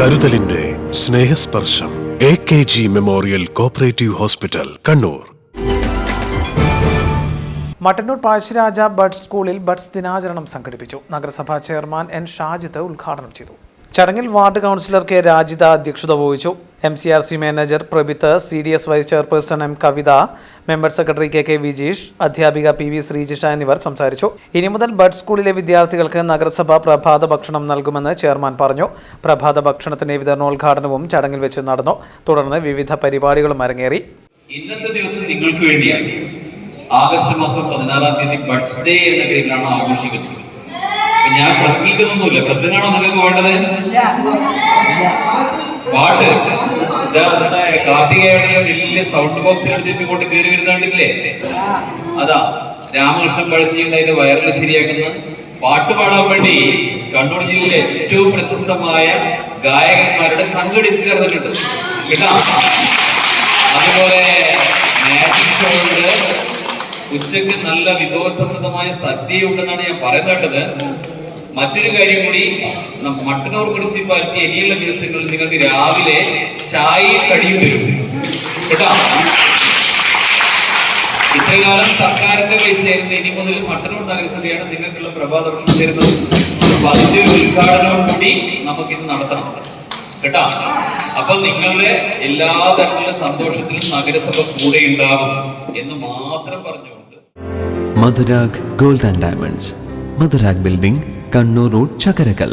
കരുതലിന്റെ Snehasparsham A K G memorial cooperative hospital Kannur. Mattannur Pazhassiraja bud സ്കൂളിൽ buds ദിനാചരണം സംഘടിപ്പിച്ചു. നഗരസഭാ ചെയർമാൻ എൻ ഷാജിത്ത് ഉദ്ഘാടനം ചെയ്തു. ചടങ്ങിൽ വാർഡ് കൗൺസിലർ കെ രാജിത അധ്യക്ഷത വഹിച്ചു. M C R C manager Prabhith C D S vice chairperson M Kavitha member secretary K K Vijeesh അധ്യാപിക പി വി ശ്രീജിഷ എന്നിവർ സംസാരിച്ചു. ഇനി മുതൽ ബഡ് സ്കൂളിലെ വിദ്യാർത്ഥികൾക്ക് നഗരസഭ പ്രഭാത ഭക്ഷണം നൽകുമെന്ന് ചെയർമാൻ പറഞ്ഞു. പ്രഭാത ഭക്ഷണത്തിന്റെ വിതരണോദ്ഘാടനവും ചടങ്ങിൽ വെച്ച് നടന്നു. തുടർന്ന് വിവിധ പരിപാടികളും അരങ്ങേറി. ഇന്നത്തെ ദിവസം നിങ്ങൾക്ക് വേണ്ടിയാണ്. ആഗസ്റ്റ് മാസം പതിനാറാം തീയതി ബഡ്സ് ഡേ എന്ന പേരിലാണ് ആഘോഷിക്കുന്നത്. ഞാൻ പ്രസംഗിക്കുന്നൊന്നുമില്ല. പ്രസംഗമാണോ നിങ്ങൾക്ക് വേണ്ടത്? പാട്ട്. കാർത്തികേയയുടെ വലിയ സൗണ്ട് ബോക്സിൽ എടുത്തിട്ട് കയറി വരുന്നുണ്ടില്ലേ അതാ രാമകൃഷ്ണൻ പഴശ്ശിയുടെ അതിന്റെ വയറിൽ ശരിയാക്കുന്ന പാട്ട് പാടാൻ വേണ്ടി കണ്ണൂർ ജില്ലയിലെ ഏറ്റവും പ്രശസ്തമായ ഗായകന്മാരുടെ സംഘടിച്ച് ചേർന്നിട്ടുണ്ട്. കേട്ടാ? അതുപോലെ ഉച്ചയ്ക്ക് നല്ല വിഭവസമൃദ്ധമായ സദ്യ ഉണ്ടെന്നാണ് ഞാൻ പറയുന്നത് മറ്റൊരു കാര്യം കൂടി മട്ടന്നൂർ മുനിസിപ്പാലിറ്റി ഇനിയുള്ള ദിവസങ്ങളിൽ നിങ്ങൾക്ക് രാവിലെ ചായ കടിയും തരും. കേട്ടോ? ഇത്രകാലം സർക്കാരിന്റെ പൈസയായിരുന്നു. ഇനി മുതൽ മട്ടന്നൂർ നഗരസഭയാണ് നിങ്ങൾക്കുള്ള പ്രഭാത ഭക്ഷണം തരുന്നത്. അപ്പൊ അതിന്റെ ഒരു ഉദ്ഘാടനവും കൂടി നമുക്ക് ഇന്ന് നടത്തണം. കേട്ടോ? അപ്പൊ നിങ്ങളുടെ എല്ലാ തരത്തിലുള്ള സന്തോഷത്തിലും നഗരസഭ കൂടെ ഉണ്ടാകും എന്ന് മാത്രം പറഞ്ഞുകൊണ്ട്. Madhurag gold and diamonds. Madhurag building Kannur road Chakkarakkal.